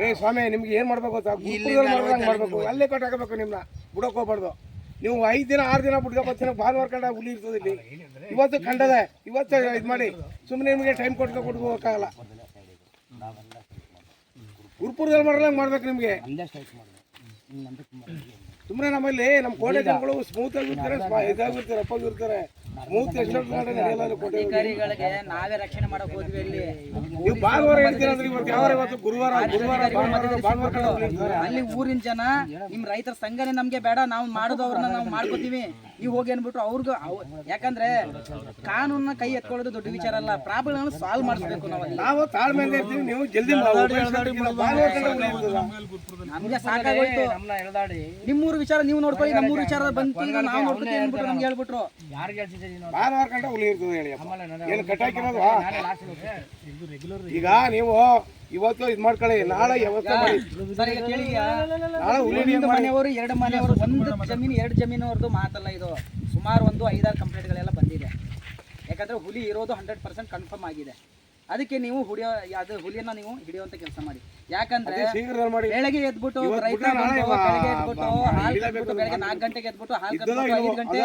ರೇ ಸ್ವಾಮಿ ನಿಮ್ಗೆ ಏನ್ ಮಾಡ್ಬೇಕು ಗೊತ್ತಾ? ಇಲ್ಲಿ ಮಾಡ್ದಂಗ್ ಮಾಡ್ಬೇಕು. ಅಲ್ಲೇ ಕಟ್ಟಾಕಬೇಕು ನಿಮ್ನ. ಬಿಡಕ್ ಹೋಗ್ಬಾರ್ದು. ನೀವು ಐದು ದಿನ ಆರು ದಿನ ಬಿಡ್ಬೇಕು ಬರ್ತೀನಿ ಭಾನುವಾರ ಕಂಡ ಹುಲಿ ಇರ್ತದೆ ಇಲ್ಲಿ. ಇವತ್ತು ಕಂಡದ ಇವತ್ತು ಇದು ಮಾಡಿ. ಸುಮ್ಮನೆ ನಿಮಗೆ ಟೈಮ್ ಕೊಟ್ಟು ಕೊಟ್ಟು ಹೋಗಕ್ಕಾಗಲ್ಲ. ಗುರುಪುರದಲ್ಲಿ ಮಾಡ್ದಂಗ್ ಮಾಡ್ಬೇಕು ನಿಮ್ಗೆ. ಸುಮ್ಮನೆ ನಮ್ಮಲ್ಲಿ ನಮ್ಮ ಕೋಟೆ ಜನಗಳು ಸ್ಮೂತ್ ಆಗಿರ್ತಾರೆ ಇದಾಗಿರ್ತಾರೆ ಅಪ್ಪಾಗಿರ್ತಾರೆ ಸ್ಮೂತ್ ಎಷ್ಟು ನಡೆಯಲ್ಲ ಕೋಟೆ ಅಧಿಕಾರಿಗಳಿಗೆ ನಾವೇ ರಕ್ಷಣೆ ಮಾಡಕ್ ಹೋದ್ವಿ ಅಲ್ಲಿ. ನೀವು ಭಾನುವಾರ ಹೇಳ್ತೀರ ಅಂದ್ರೆ ಇವತ್ತು ಯಾವ ಇವತ್ತು ಗುರುವಾರ ಗುರುವಾರ ಭಾನುವಾರ ಅಲ್ಲಿ ಊರಿನ ಜನ ನಿಮ್ ರೈತರ ಸಂಘನೆ ನಮ್ಗೆ ಬೇಡ ನಾವು ಮಾಡೋದು ಅವ್ರನ್ನ ನಾವು ಮಾಡ್ಕೋತೀವಿ. ನೀವು ಹೋಗಿ ಅನ್ಬಿಟ್ಟು ಅವ್ರಿಗೂ ಅವ್- ಯಾಕಂದ್ರೆ ಕಾನೂನ ಕೈ ಎತ್ಕೊಳ್ಳೋದು ದೊಡ್ಡ ವಿಚಾರ ಅಲ್ಲ. ಪ್ರಾಬ್ಲಮ್ ಸಾಲ್ವ್ ಮಾಡಿಸ್ಬೇಕು ನಾವು ನಾವು ತಾಳ್ಮೆಯಿಂದ ಇರ್ತೀವಿ ನೀವು ಜಲ್ದಿ. ನಮ್ಗೆ ಸಾಕಾಗೋಯ್ತು. ನಿಮ್ಮೂರು ವಿಚಾರ ನೀವು ನೋಡ್ಕೊಳ್ಳಿ ನಮ್ಮೂರು ವಿಚಾರ ಬಂತು ನಾವು ನೋಡ್ಕೊತೀವಿ ಅನ್ಬಿಟ್ಟು ನಮ್ಗೆ ಹೇಳ್ಬಿಟ್ರು. ಕಂಡ ಹುಲಿ ಇರ್ತದೆ ಹೇಳಿ ಏನು ಕಟ್ಟಾಕಿರೋದು ಈಗ ನೀವು ಇವತ್ತು ಇದು ಮಾಡ್ಕೊಳ್ಳಿ ನಾಳೆ ವ್ಯವಸ್ಥೆ ಮಾಡಿ. ಸರ್ ಈಗ ಕೇಳಿ ನಾಳೆ ಹುಲಿ ಒಂದು ಮನೆಯವರು ಎರಡು ಮನೆಯವರು ಒಂದು ಜಮೀನು ಎರಡು ಜಮೀನವ್ರದ್ದು ಮಾತಲ್ಲ ಇದು. ಸುಮಾರು ಒಂದು ಐದಾರು ಕಂಪ್ಲೇಂಟ್ಗಳೆಲ್ಲ ಬಂದಿದೆ. ಯಾಕಂದ್ರೆ ಹುಲಿ ಇರೋದು ಹಂಡ್ರೆಡ್ ಪರ್ಸೆಂಟ್ ಕನ್ಫರ್ಮ್ ಆಗಿದೆ. ಅದಕ್ಕೆ ನೀವು ಹುಡಿಯೋ ಅದು ಹುಲಿಯನ್ನ ನೀವು ಹಿಡಿಯುವಂತ ಕೆಲಸ ಮಾಡಿ. ಯಾಕಂದ್ರೆ ಬೆಳಗ್ಗೆ ಎದ್ಬಿಟ್ಟು ರೈತ ಬೆಳಗ್ಗೆ ಎದ್ಬಿಟ್ಟು ಹಾಲು ಕಟ್ಬಿಟ್ಟು ಬೆಳಗ್ಗೆ ನಾಲ್ಕು ಗಂಟೆಗೆ ಎದ್ಬಿಟ್ಟು ಹಾಲು ಕಟ್ಬಿಟ್ಟು ಐದು ಗಂಟೆ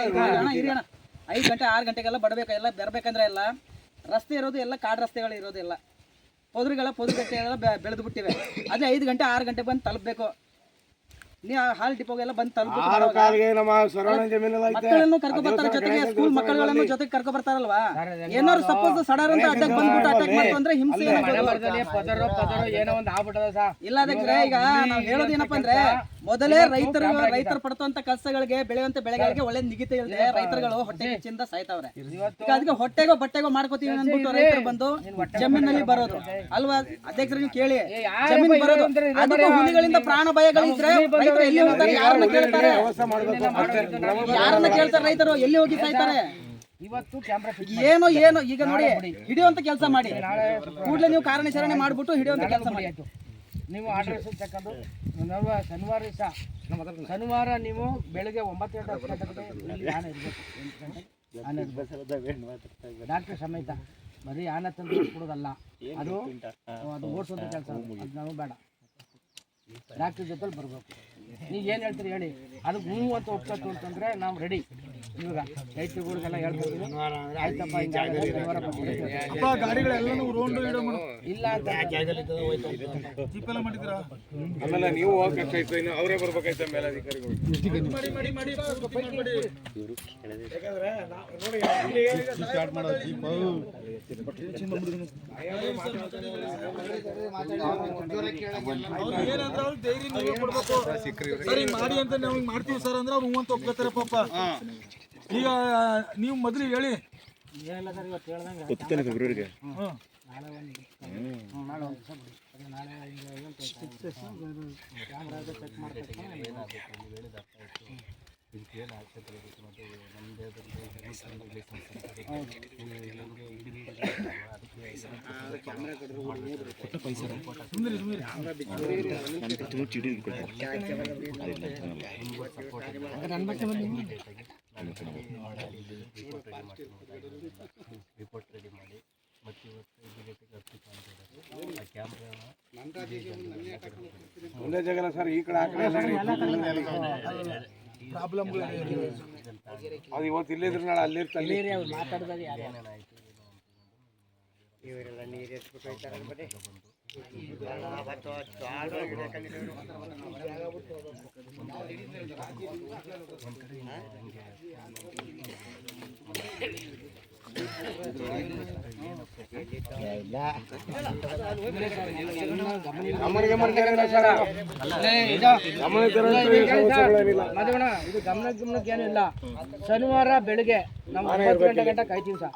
ಐದು ಗಂಟೆ ಆರು ಗಂಟೆಗೆಲ್ಲ ಬಡಬೇಕು ಎಲ್ಲ ಬರ್ಬೇಕಂದ್ರೆ ಎಲ್ಲ ರಸ್ತೆ ಇರೋದು ಎಲ್ಲ ಕಾಡು ರಸ್ತೆಗಳು ಇರೋದಿಲ್ಲ. ಪೊದ್ರಿಗಳ ಪೊದರುಗಟ್ಟೆ ಬೆಳೆದು ಬಿಟ್ಟಿವೆ. ಅದೇ ಐದು ಗಂಟೆ ಆರು ಗಂಟೆ ಬಂದು ತಲುಪಬೇಕು. ನೀವು ಹಾಲು ಡಿಪೋಗೆಲ್ಲ ಬಂದು ಮಕ್ಕಳನ್ನು ಕರ್ಕೊ ಬರ್ತಾರೆ ಜೊತೆಗೆ ಸ್ಕೂಲ್ ಮಕ್ಕಳುಗಳನ್ನು ಜೊತೆಗೆ ಕರ್ಕೊ ಬರ್ತಾರಲ್ವಾ? ಏನಾದ್ರು ಸಪೋಸ್ ಸಡನ್ ಅಂತ ಅಟ್ಯಾಕ್ ಬಂದ್ಬಿಟ್ಟು ಅಟ್ಯಾಕ್ ಮಾಡ್ತು ಅಂದ್ರೆ ಹಿಂಸೆ ಏನೋ ಒಂದು ಆಗ್ಬಿಟ್ಟದ ಸಾ. ಇಲ್ಲ ಅದಕ್ಕೆ ಈಗ ನಾವು ಹೇಳೋದು ಏನಪ್ಪಾ ಅಂದ್ರೆ ಮೊದಲೇ ರೈತರು ರೈತರು ಪಡ್ತಂತ ಕೆಲಸಗಳಿಗೆ ಬೆಳೆಯುವಂತ ಬೆಳೆಗಳಿಗೆ ಒಳ್ಳೆ ನಿಗಿತ ಇಲ್ಲದೆ ರೈತರುಗಳು ಹೊಟ್ಟೆ ಹೆಚ್ಚಿಂದ ಸಾಯ್ತಾವ್ರೆ. ಈಗ ಅದಕ್ಕೆ ಹೊಟ್ಟೆಗೋ ಬಟ್ಟೆಗೋ ಮಾಡ್ಕೋತೀವಿ ಅಂದ್ಬಿಟ್ಟು ರೈತರು ಬಂದು ಜಮೀನಲ್ಲಿ ಬರೋದು. ಅಲ್ವಾ? ಅಧ್ಯಕ್ಷರಿಗೆ ಕೇಳಿ. ಜಮೀನ್ ಬರೋದು. ಅದಕ್ಕೆ ಹುಲಿಗಳಿಂದ ಪ್ರಾಣ ಭಯಗಳಿದ್ರೆ ರೈತರು ಎಲ್ಲಿ ಹೋಗ್ತಾರೆ? ಯಾರನ್ನ ಕೇಳ್ತಾರೆ? ಯಾರನ್ನ ಕೇಳ್ತಾರೆ? ರೈತರು ಎಲ್ಲಿ ಹೋಗಿ ಸಾಯ್ತಾರೆ? ಇವತ್ತು ಏನು ಏನು ಈಗ ನೋಡಿ ಹಿಡಿಯುವಂತ ಕೆಲಸ ಮಾಡಿ. ಕೂಡಲೇ ನೀವು ಕಾರ್ಯಾಚರಣೆ ಮಾಡ್ಬಿಟ್ಟು ಹಿಡಿಯುವಂತ ಕೆಲಸ ಮಾಡಿ. ಆಯ್ತು. ನೀವು ಆಡ್ರೆಸ್ ತಕ್ಕಂಡು ಶನಿವಾರ ಶನಿವಾರ ದಿವಸ. ಶನಿವಾರ ನೀವು ಬೆಳಗ್ಗೆ ಒಂಬತ್ತು ಗಂಟೆ ಡಾಕ್ಟರ್ ಸಮೇತ. ಬರೀ ಆನೆ ತಂದು ಕೊಡೋದಲ್ಲ. ಅದು ಅದು ಓಡಿಸೋದು ಕೆಲಸ. ಅದು ನಾವು ಬೇಡ. ಡಾಕ್ಟರ್ ಜೊತೆ ಬರಬೇಕು. ನೀವು ಏನು ಹೇಳ್ತೀರಿ ಹೇಳಿ? ಅದಕ್ಕೆ ಮೂವತ್ತು ಒಪ್ಪತ್ತು ಅಂತಂದರೆ ನಾವು ರೆಡಿ ಇವಾಗ ರೈತರುಗಳಿಗೆಲ್ಲ ಹೇಳ್ಕೊಡ್ತೀನಿ ಆಯ್ತಪ್ಪ ಹಿಂಗಾಗಲ್ಲ, ಶನಿವಾರ ಬರ್ತೀನಿ. ಅಪ್ಪ ಗಾಡಿಗಳೆಲ್ಲನೂ ರೋಂಡು ಇಡೋ ಇಲ್ಲ ಅಂತ ಜೀಪ್ ಎಲ್ಲ ಮಾಡಿದ್ದೀರಾ? ಆಮೇಲೆ ನೀವು ಹೋಗ್ಬೇಕಾಯ್ತು ಇನ್ನು ಅವರೇ ಬರ್ಬೇಕಾಯ್ತು ಮೇಲಾಧಿಕಾರಿಗಳು. ಮಾಡಿ ಮಾಡಿ ಮಾಡಿ ಸ್ವಲ್ಪ ಮಾಡಿ. ಯಾಕಂದ್ರೆ ನಾ- ನೋಡಿ ಇಲ್ಲಿ ಸ್ಟಾರ್ಟ್ ಮಾಡೋ ಜೀಪ್ ಅವ್ರು ಏನಂದ್ರೆ ಅವ್ರು ಧೈರ್ಯ ನೀವೇ ಕೊಡ್ಬೇಕು. ಸರ್ ಹಿಂಗ್ ಮಾಡಿ ಅಂತ ನಾವು ಮಾಡ್ತೀವಿ ಸರ್ ಅಂದ್ರೆ ಅವ್ರು ಹ್ಞೂ ಅಂತ ಒಪ್ಕೋತಾರೆ ಪಾಪ. ಈಗ ನೀವು ಮೊದಲು ಹೇಳಿ ಹೇಳ್ದಂಗೆ ಹ್ಮ್. ನಾಳೆ ಒಂದು ಹ್ಮ್, ನಾಳೆ ಒಂದು ದಿವಸ ಬಿಡಿ ಅದೇ ನಾಳೆ ಹಿಂಗೆ ಹೇಳ್ತಾ ಕ್ಯಾಮ್ರಾ ಅದು ಚೆಕ್ ಮಾಡ್ಬೇಕು ಸುಮ್ನಿರಿ, ಸುಮ್ನಿರಿ. ಒಂದೇ ಜಾಗ ಸರ್ ಈ ಕಡೆ ಆ ಕಡೆ ಪ್ರಾಬ್ಲಮ್ಗಳು ಅದು ಇವತ್ತು ಇಲ್ಲಿದ್ರೆ ನಾಳೆ ಅಲ್ಲಿರ್ತಾರೆ ಬೇರೆ ಅವ್ರು ಮಾತಾಡಿದಾಗ ಯಾರು? ಗಮನ ಗಮನ ಕೇಳಿಲ್ಲ ಸರ್ ಗಮನ ಸಮಸ್ಯೆಗಳೇನಿಲ್ಲ ಮದುವಣ ಇದು ಗಮನ ಗಮನಕ್ಕೆ ಏನು ಇಲ್ಲ. ಶನಿವಾರ ಬೆಳಿಗ್ಗೆ ನಾವು ಒಂಬತ್ತು ಗಂಟೆ ಗಂಟೆ ಕಾಯ್ತೀವಿ ಸರ್.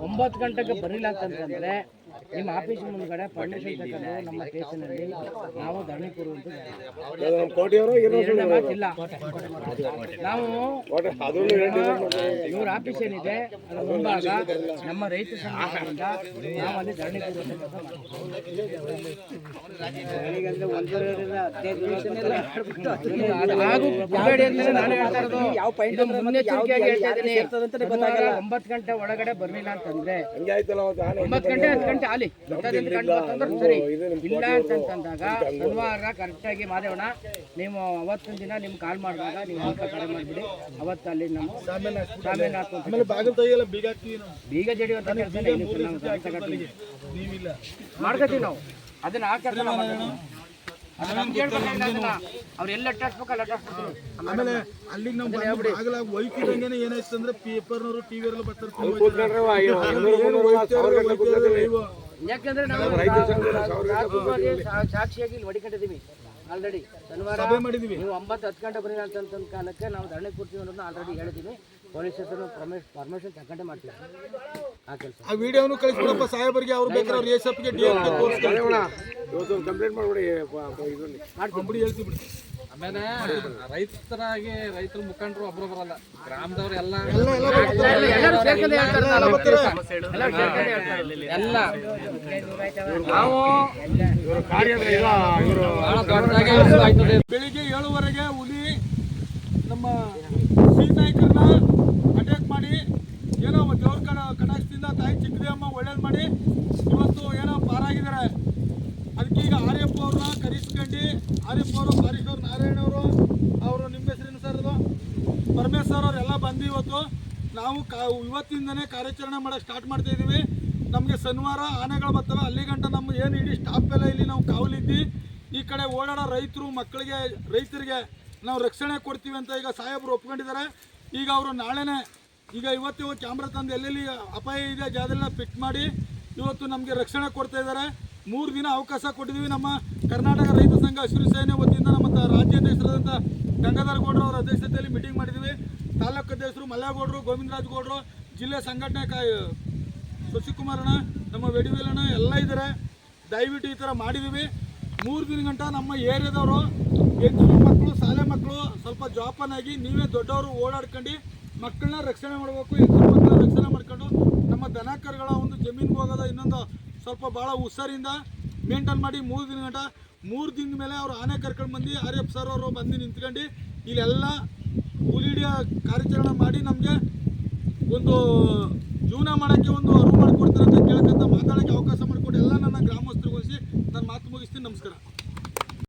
ಒಂಬತ್ತು ಗಂಟೆಗೆ ಬರಲಿಲ್ಲ ಅಂತಂದ್ರೆ ನಿಮ್ಮ ಆಫೀಸ್ ಮುಂದ್ಗಡೆ ಪರ್ಮಿಷನ್ ತಗೊಂಡು ನಮ್ಮ ಸ್ಟೇಷನಲ್ಲಿ ನಾವು ಧರಣಿ ಮಾತಿಲ್ಲ. ನಾವು ಇವ್ರ ಆಫೀಸ್ ಏನಿದೆ ಅದರ ಮುಂಭಾಗ ನಮ್ಮ ರೈತ ಸಂಘದಿಂದ ನಾವು ಅಲ್ಲಿ ಧರಣಿ ಒಂಬತ್ತು ಗಂಟೆ ಒಳಗಡೆ ಬರ್ಲಿಲ್ಲ ಅಂತಂದ್ರೆ ಒಂಬತ್ತು ಗಂಟೆ ಹತ್ತು ಗಂಟೆ ಕಂಡು ಬಂತಂದ್ರೆ ಸರಿ. ಇಲ್ಲ ಅಂತಂದಾಗ ಶನಿವಾರ ಕರೆಕ್ಟಾಗಿ ಮಾದೇವಣ್ಣ ನೀವು ಅವತ್ತಿನ ದಿನ ನಿಮ್ಗೆ ಕಾಲ್ ಮಾಡಿದಾಗ ನೀವು ಸ್ವಲ್ಪ ಕರೆ ಮಾಡಿಬಿಡಿ. ಅವತ್ತು ಅಲ್ಲಿ ನಮ್ಮ ಸಾಮೇನ ಬೀಗ ಜಡಿ ಅಂತ ಮಾಡ್ಕೋತೀವಿ ನಾವು ಅದನ್ನ ಆ ಕೆಲಸ ನಾವು. ಬೇಕಲ್ಲ ಅಟ್ಟಾಡ್ಸ್ಬಿಡ್ತೀವಿ ಆಮೇಲೆ ಅಲ್ಲಿಗೆ ನಾವು ಆಗಲ ಒಯ್ತಿದಂಗೆನೆ ಏನಾಯ್ತು ಅಂದ್ರೆ ಪೇಪರ್ನವರು ಟಿವಿ ಎಲ್ಲ ಬರ್ತಾರೆ ಯಾಕಂದ್ರೆ ನಾವು ರಾಜಕೀಯವಾಗಿ ಸಾ- ಸಾಕ್ಷಿಯಾಗಿ ಇಲ್ಲಿ ಹೊಡಿಕೊಂಡಿದ್ದೀವಿ. ಆಲ್ರೆಡಿ ಶನಿವಾರ ಸಭೆ ಮಾಡಿದೀವಿ ನೀವು ಒಂಬತ್ತು ಹತ್ತು ಗಂಟೆ ಬರೀ ಅಂತ ಕಾಲಕ್ಕೆ ನಾವು ಧರಣಿ ಕೊಡ್ತೀವಿ ಅನ್ನೋದನ್ನ ಆಲ್ರೆಡಿ ಹೇಳಿದ್ದೀವಿ. ಪೊಲೀಸ್ ಸ್ಟೇಷನ್ ಪರ್ಮಿಷನ್ ತಗೊಂಡೆ ಮಾಡ್ತೀವಿ. ಆ ಕೆಲಸ. ಆ ವಿಡಿಯೋನು ಕಳಿಸ್ಬಿಡಪ್ಪ ಸಾಹೇಬರಿಗೆ ಅವ್ರು ಬೇಕಾದ್ರೆ ಅವ್ರು ಎಸ್ ಎಫ್ಗೆ ಡಿ ಎಫ್ಗೆ ಕಂಪ್ಲೇಂಟ್ ಮಾಡ್ಬಿಡಿ ಬಿಡಿ ಹೇಳ್ತೀವಿ ಬಿಡಿ. ಆಮೇಲೆ ರೈತರಾಗಿ ರೈತರ ಮುಖಂಡರು ಒಬ್ರು ಬರಲ್ಲ. ಗ್ರಾಮದವ್ರು ಎಲ್ಲ. ಎಲ್ಲ ನಾವು. ಬೆಳಿಗ್ಗೆ ಏಳುವರೆಗೆ ಹುಲಿ ನಮ್ಮ ಸಿ ನಾಯಕರನ್ನ ಅಟ್ಯಾಕ್ ಮಾಡಿ ಏನೋ ದೇವ್ರ ಕಡ ಕಟಾಕ್ಷದಿಂದ ತಾಯಿ ಚಿಕ್ಕದೇಮ್ಮ ಒಳ್ಳೇದು ಮಾಡಿ ಇವತ್ತು ಏನೋ ಪಾರಾಗಿದ್ದಾರೆ. ಈಗ ಆರ್ ಎಫ್ ಅವ್ರನ್ನ ಕರೆಸ್ಕೊಂಡು ಆರ್ ಅವರು ಪಾರೀಶ್ವರ್ ನಾರಾಯಣ ಅವರು ಅವರು ನಿಮ್ಮ ಹೆಸರೇನು ಸರ್ ಅದು? ಪರಮೇಶ್ವರ್ ಅವರೆಲ್ಲ ಬಂದು ಇವತ್ತು ನಾವು ಕಾ, ಇವತ್ತಿಂದನೇ ಕಾರ್ಯಾಚರಣೆ ಮಾಡೋಕ್ಕೆ ಸ್ಟಾರ್ಟ್ ಮಾಡ್ತಾ ಇದ್ದೀವಿ ನಮಗೆ ಶನಿವಾರ ಆನೆಗಳು ಬರ್ತವೆ, ಅಲ್ಲಿ ಗಂಟ ನಮ್ಮ ಏನು ಇಡೀ ಸ್ಟಾಪ್ ಎಲ್ಲ ಇಲ್ಲಿ ನಾವು ಕಾವಲಿದ್ದು. ಈ ಕಡೆ ಓಡಾಡೋ ರೈತರು, ಮಕ್ಕಳಿಗೆ, ರೈತರಿಗೆ ನಾವು ರಕ್ಷಣೆ ಕೊಡ್ತೀವಿ ಅಂತ ಈಗ ಸಾಹೇಬರು ಒಪ್ಕೊಂಡಿದ್ದಾರೆ. ಈಗ ಅವರು ನಾಳೆನೇ, ಈಗ ಇವತ್ತು ಕ್ಯಾಮ್ರಾ ತಂದು ಎಲ್ಲೆಲ್ಲಿ ಅಪಾಯ ಇದೆ ಜಾಗದಲ್ಲ ಫಿಟ್ ಮಾಡಿ ಇವತ್ತು ನಮಗೆ ರಕ್ಷಣೆ ಕೊಡ್ತಾ ಇದ್ದಾರೆ. ಮೂರು ದಿನ ಅವಕಾಶ ಕೊಟ್ಟಿದ್ದೀವಿ ನಮ್ಮ ಕರ್ನಾಟಕ ರೈತ ಸಂಘ ಹಸಿರು ಸೇನೆ ವತಿಯಿಂದ ನಮ್ಮ ರಾಜ್ಯಾಧ್ಯಕ್ಷರಾದಂಥ ಗಂಗಾಧರ ಗೌಡ್ರು ಅವರ ಅಧ್ಯಕ್ಷತೆಯಲ್ಲಿ ಮೀಟಿಂಗ್ ಮಾಡಿದ್ದೀವಿ. ತಾಲೂಕು ಅಧ್ಯಕ್ಷರು ಮಲ್ಲೇಗೌಡರು ಗೋವಿಂದರಾಜ್ ಗೌಡ್ರು, ಜಿಲ್ಲೆ ಸಂಘಟನೆ ಶಶಿಕುಮಾರಣ್ಣ ನಮ್ಮ ವೆಡಿವೇಲಣ್ಣ ಎಲ್ಲ ಇದ್ದಾರೆ. ದಯವಿಟ್ಟು ಈ ಥರ ಮಾಡಿದ್ದೀವಿ. ಮೂರು ದಿನ ಗಂಟ ನಮ್ಮ ಏರಿಯಾದವರು ಹೆಚ್ಚು ಮಕ್ಕಳು, ಶಾಲೆ ಮಕ್ಕಳು ಸ್ವಲ್ಪ ಜೋಪಾನಾಗಿ ನೀವೇ ದೊಡ್ಡವರು ಓಡಾಡ್ಕೊಂಡು ಮಕ್ಕಳನ್ನ ರಕ್ಷಣೆ ಮಾಡಬೇಕು ಹೆಚ್ಚು ಮಕ್ಕಳನ್ನ ರಕ್ಷಣೆ ಮಾಡ್ಕೊಂಡು ನಮ್ಮ ದನ ಕರುಗಳ ಒಂದು ಜಮೀನಿಗೆ ಹೋಗೋದ, ಇನ್ನೊಂದು ಸ್ವಲ್ಪ ಭಾಳ ಹುಷಾರಿಂದ ಮೇಂಟೈನ್ ಮಾಡಿ ಮೂರು ದಿನ ಗಂಟ, ಮೂರು ದಿನದ ಮೇಲೆ ಅವರು ಆನೆ ಕರ್ಕೊಂಡು ಬಂದು ಆರ್ ಸರ್ ಅವರು ಬಂದು ನಿಂತ್ಕೊಂಡು ಇಲ್ಲೆಲ್ಲ ಹುಲಿಡಿಯ ಕಾರ್ಯಾಚರಣೆ ಮಾಡಿ ನಮಗೆ ಒಂದು ಜೀವನ ಮಾಡೋಕ್ಕೆ ಒಂದು ಅರಿವು ಮಾಡಿಕೊಡ್ತಾರೆ ಅಂತ ಕೇಳಕ್ಕಂತ ಮಾತಾಡೋಕ್ಕೆ ಅವಕಾಶ ಮಾಡಿಕೊಟ್ಟು ಎಲ್ಲ ನನ್ನ ಗ್ರಾಮಸ್ಥರಿಗೋಸಿ